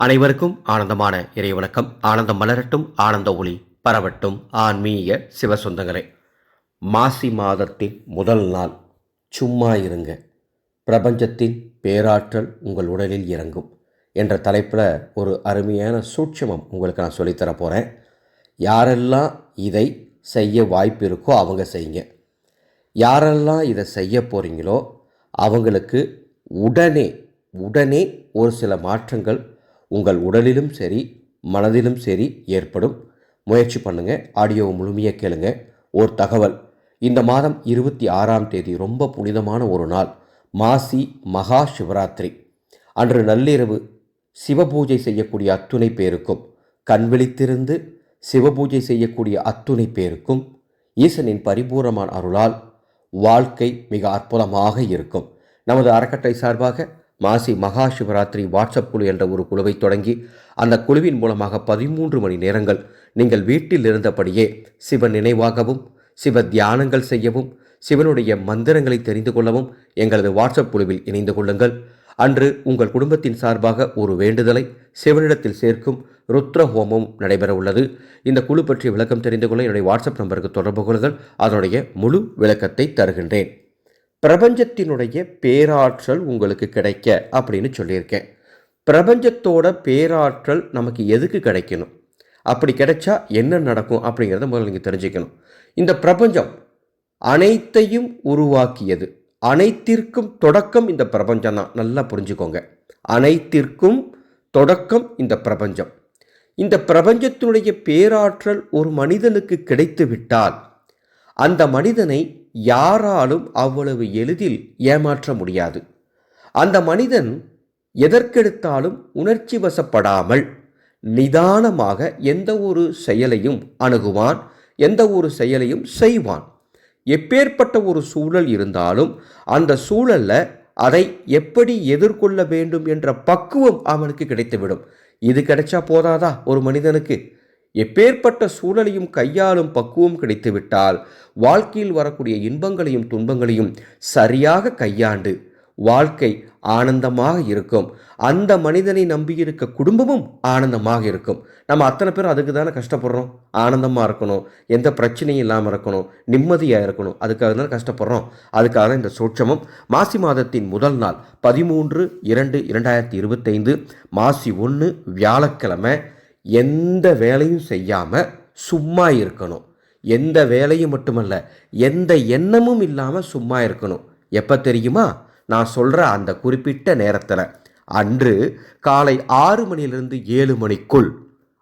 அனைவருக்கும் ஆனந்தமான இறைவணக்கம் ஆனந்தம் மலரட்டும் ஆனந்த ஒளி பரவட்டும். ஆன்மீக சிவசொந்தங்களே மாசி மாதத்தின் முதல் நாள். சும்மா இருங்க. பிரபஞ்சத்தின் பேராற்றல் உங்கள் உடலில் இறங்கும் என்ற தலைப்பில் ஒரு அருமையான சூட்சமம் உங்களுக்கு நான் சொல்லித்தர போகிறேன் யாரெல்லாம் இதை செய்ய வாய்ப்பு இருக்கோ அவங்க செய்யுங்க. யாரெல்லாம் இதை செய்ய போகிறீங்களோ அவங்களுக்கு உடனே உடனே ஒரு சில மாற்றங்கள் உங்கள் உடலிலும் சரி மனதிலும் சரி ஏற்படும். முயற்சி பண்ணுங்கள் ஆடியோவை முழுமையாக கேளுங்க. ஒரு தகவல். இந்த மாதம் இருபத்தி ஆறாம் தேதி ரொம்ப புனிதமான ஒரு நாள். மாசி மகா சிவராத்திரி. அன்று நள்ளிரவு சிவபூஜை செய்யக்கூடிய அத்துணை பேருக்கும் கண் விழித்திருந்து சிவபூஜை செய்யக்கூடிய அத்துணை பேருக்கும் ஈசனின் பரிபூரமான அருளால் வாழ்க்கை மிக அற்புதமாக இருக்கும். நமது அறக்கட்டளை சார்பாக மாசி மகா சிவராத்திரி வாட்ஸ்அப் குழு என்ற ஒரு குழுவை தொடங்கி அந்த குழுவின் மூலமாக பதிமூன்று மணி நேரங்கள் நீங்கள் வீட்டில் இருந்தபடியே சிவன் நினைவாகவும் சிவ தியானங்கள் செய்யவும் சிவனுடைய மந்திரங்களை தெரிந்து கொள்ளவும் எங்களது வாட்ஸ்அப் குழுவில் இணைந்து கொள்ளுங்கள். அன்று உங்கள் குடும்பத்தின் சார்பாக ஒரு வேண்டுதலை சிவனிடத்தில் சேர்க்கும் ருத்ர ஹோமம் நடைபெற உள்ளது. இந்த குழு பற்றிய விளக்கம் தெரிந்து கொள்ள என்னுடைய வாட்ஸ்அப் நம்பருக்கு தொடர்பு கொள்ளுங்கள். அதனுடைய முழு விளக்கத்தை தருகின்றேன். பிரபஞ்சத்தினுடைய பேராற்றல் உங்களுக்கு கிடைக்க அப்படின்னு சொல்லியிருக்கேன். பிரபஞ்சத்தோட பேராற்றல் நமக்கு எதுக்கு கிடைக்கணும்? அப்படி கிடைச்சா என்ன நடக்கும் அப்படிங்கிறத முதல்ல நீங்கள் தெரிஞ்சுக்கணும். இந்த பிரபஞ்சம் அனைத்தையும் உருவாக்கியது. அனைத்திற்கும் தொடக்கம் இந்த பிரபஞ்சம் தான். நல்லா புரிஞ்சுக்கோங்க. அனைத்திற்கும் தொடக்கம் இந்த பிரபஞ்சம். இந்த பிரபஞ்சத்தினுடைய பேராற்றல் ஒரு மனிதனுக்கு கிடைத்து விட்டால் அந்த மனிதனை யாராலும் அவ்வளவு எளிதில் ஏமாற்ற முடியாது. அந்த மனிதன் எதற்கெடுத்தாலும் உணர்ச்சி வசப்படாமல் நிதானமாக எந்த ஒரு செயலையும் அணுகுவான் எந்த ஒரு செயலையும் செய்வான். எப்பேற்பட்ட ஒரு சூழல் இருந்தாலும் அந்த சூழல்ல அதை எப்படி எதிர்கொள்ள வேண்டும் என்ற பக்குவம் அவனுக்கு கிடைத்துவிடும். இது கிடைச்சா போதாதா ஒரு மனிதனுக்கு? எப்பேற்பட்ட சூழலையும் கையாளும் பக்குவம் கிடைத்துவிட்டால் வாழ்க்கையில் வரக்கூடிய இன்பங்களையும் துன்பங்களையும் சரியாக கையாண்டு வாழ்க்கை ஆனந்தமாக இருக்கும். அந்த மனிதனை நம்பியிருக்க குடும்பமும் ஆனந்தமாக இருக்கும். நம்ம அத்தனை பேரும் அதுக்கு தானே கஷ்டப்படுறோம்? ஆனந்தமாக இருக்கணும். எந்த பிரச்சனையும் இல்லாமல் இருக்கணும். நிம்மதியாக இருக்கணும். அதுக்காக தானே கஷ்டப்படுறோம். அதுக்காக தான் இந்த சூட்சமம். மாசி மாதத்தின் முதல் நாள் பதிமூன்று இரண்டு இரண்டாயிரத்தி இருபத்தைந்து. மாசி ஒன்று வியாழக்கிழமை. எந்த வேலையும் செய்யாமல் சும்மா இருக்கணும். எந்த வேலையும் மட்டுமல்ல எந்த எண்ணமும் இல்லாமல் சும்மா இருக்கணும். எப்போ தெரியுமா? நான் சொல்கிற அந்த குறிப்பிட்ட நேரத்தில். அன்று காலை ஆறு மணியிலிருந்து ஏழு மணிக்குள்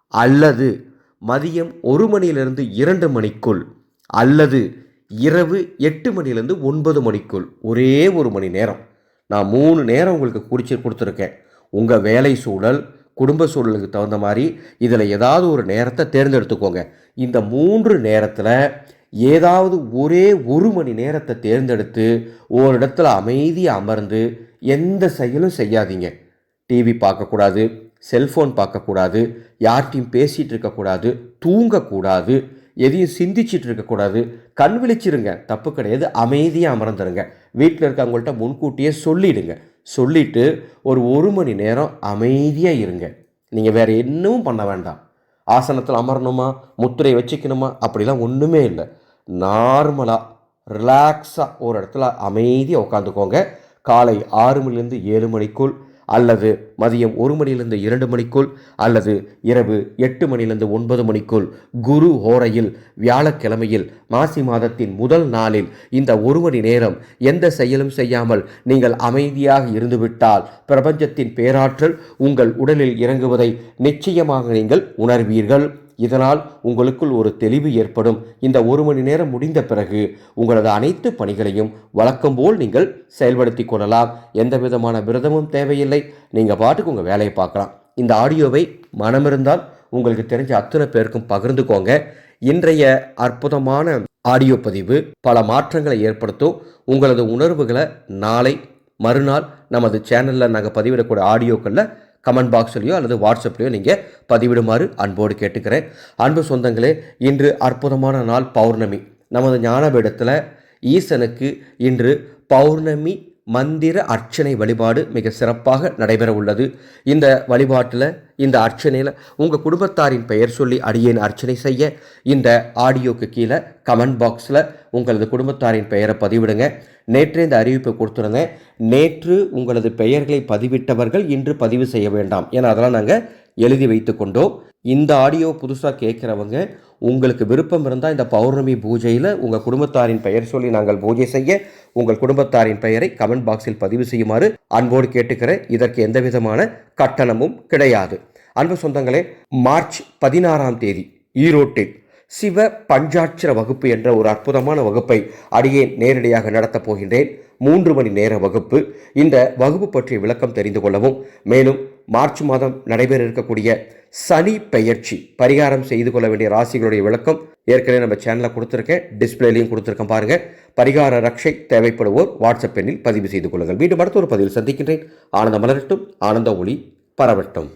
அல்லது மதியம் ஒரு மணியிலிருந்து இரண்டு மணிக்குள் அல்லது இரவு எட்டு மணிலேருந்து ஒன்பது மணிக்குள். ஒரே ஒரு மணி நேரம். நான் மூணு நேரம் உங்களுக்கு குறிச்சு கொடுத்துருக்கேன். உங்கள் வேலை சூழல் குடும்ப சூழலுக்கு தகுந்த மாதிரி இதில் ஏதாவது ஒரு நேரத்தை தேர்ந்தெடுத்துக்கோங்க. இந்த மூன்று நேரத்தில் ஏதாவது ஒரே ஒரு மணி நேரத்தை தேர்ந்தெடுத்து ஒரு இடத்துல அமைதியாக அமர்ந்து எந்த செயலும் செய்யாதீங்க. டிவி பார்க்கக்கூடாது செல்ஃபோன் பார்க்கக்கூடாது யார்கிட்டையும் பேசிகிட்டு இருக்கக்கூடாது தூங்கக்கூடாது எதையும் சிந்திச்சிட்டு இருக்கக்கூடாது. கண் விழிச்சிருங்க தப்பு கிடையாது அமைதியாக அமர்ந்துருங்க. வீட்டில் இருக்கவங்கள்ட்ட முன்கூட்டியே சொல்லிடுங்க. சொல்லிவிட்டு ஒரு ஒரு மணி நேரம் அமைதியாக இருங்க. நீங்கள் வேறு என்னவும் பண்ண வேண்டாம். ஆசனத்தில் அமரணுமா? முத்திரை வச்சுக்கணுமா? அப்படிலாம் ஒன்றுமே இல்லை. நார்மலாக ரிலாக்ஸாக ஒரு இடத்துல அமைதியாக உட்காந்துக்கோங்க. காலை ஆறு மணிலேருந்து ஏழு மணிக்குள் அல்லது மதியம் ஒரு மணியிலிருந்து இரண்டு மணிக்குள் அல்லது இரவு எட்டு மணியிலிருந்து ஒன்பது மணிக்குள் குரு ஹோரையில் வியாழக்கிழமையில் மாசி மாதத்தின் முதல் நாளில் இந்த ஒரு மணி நேரம் எந்த செயலும் செய்யாமல் நீங்கள் அமைதியாக இருந்துவிட்டால் பிரபஞ்சத்தின் பேராற்றல் உங்கள் உடலில் இறங்குவதை நிச்சயமாக நீங்கள் உணர்வீர்கள். இதனால் உங்களுக்குள் ஒரு தெளிவு ஏற்படும். இந்த ஒரு மணி நேரம் முடிந்த பிறகு உங்களது அனைத்து பணிகளையும் வழக்கம் போல் நீங்கள் செயல்படுத்தி கொள்ளலாம். எந்த விதமான விரதமும் தேவையில்லை. நீங்கள் பாட்டுக்கு உங்கள் வேலையை பார்க்கலாம். இந்த ஆடியோவை மனமிருந்தால் உங்களுக்கு தெரிஞ்ச அத்தனை பேருக்கும் பகிர்ந்துக்கோங்க. இன்றைய அற்புதமான ஆடியோ பதிவு பல மாற்றங்களை ஏற்படுத்தும். உங்களது உணர்வுகளை நாளை மறுநாள் நமது சேனலில் நாங்கள் பதிவிடக்கூடிய ஆடியோக்களில் கமெண்ட் பாக்ஸ்லையோ அல்லது வாட்ஸ்அப்லையோ நீங்கள் பதிவிடுமாறு அன்போடு கேட்டுக்கிறேன். அன்பு சொந்தங்களே இன்று அற்புதமான நாள் பௌர்ணமி. நமது ஞானபீடத்தில் ஈசனுக்கு இன்று பௌர்ணமி மந்திர அர்ச்சனை வழிபாடு மிக சிறப்பாக நடைபெற உள்ளது இந்த வழிபாட்டில் இந்த அர்ச்சனையில் உங்கள் குடும்பத்தாரின் பெயர் சொல்லி அடியேன் அர்ச்சனை செய்ய இந்த ஆடியோக்கு கீழே கமெண்ட் பாக்ஸில் உங்களது குடும்பத்தாரின் பெயரை பதிவிடுங்க. நேற்றே இந்த அறிவிப்பை கொடுத்துருந்தேன் நேற்று உங்களது பெயர்களை பதிவிட்டவர்கள் இன்று பதிவு செய்ய வேண்டாம். ஏன்னா அதெல்லாம் நாங்கள் எழுதி வைத்து கொண்டோம். இந்த ஆடியோ புதுசாக கேட்குறவங்க உங்களுக்கு விருப்பம் இருந்தால் இந்த பௌர்ணமி பூஜையில் உங்கள் குடும்பத்தாரின் பெயர் சொல்லி நாங்கள் பூஜை செய்ய உங்கள் குடும்பத்தாரின் பெயரை கமெண்ட் பாக்ஸில் பதிவு செய்யுமாறு அன்போடு கேட்டுக்கிறேன். இதற்கு எந்த விதமான கட்டணமும் கிடையாது. அன்பு சொந்தங்களே மார்ச் பதினாறாம் தேதி ஈரோட்டில் சிவ பஞ்சாட்சர வகுப்பு என்ற ஒரு அற்புதமான வகுப்பை அடியே நேரடியாக நடத்தப் போகின்றேன். மூன்று மணி நேர வகுப்பு. இந்த வகுப்பு பற்றிய விளக்கம் தெரிந்து கொள்ளவும். மேலும் மார்ச் மாதம் நடைபெற இருக்கக்கூடிய சனி பெயர்ச்சி பரிகாரம் செய்து கொள்ள வேண்டிய ராசிகளுடைய விளக்கம் ஏற்கனவே நம்ம சேனலில் கொடுத்துருக்கேன். டிஸ்பிளேலையும் கொடுத்துருக்கேன் பாருங்கள் பரிகார ரக்ஷை தேவைப்படுவோர் வாட்ஸ்அப் எண்ணில் பதிவு செய்து கொள்ளுங்கள். மீண்டும் அடுத்த ஒரு பதிவில் சந்திக்கின்றேன். ஆனந்த மலரட்டும் ஆனந்த ஒளி பரவட்டும்.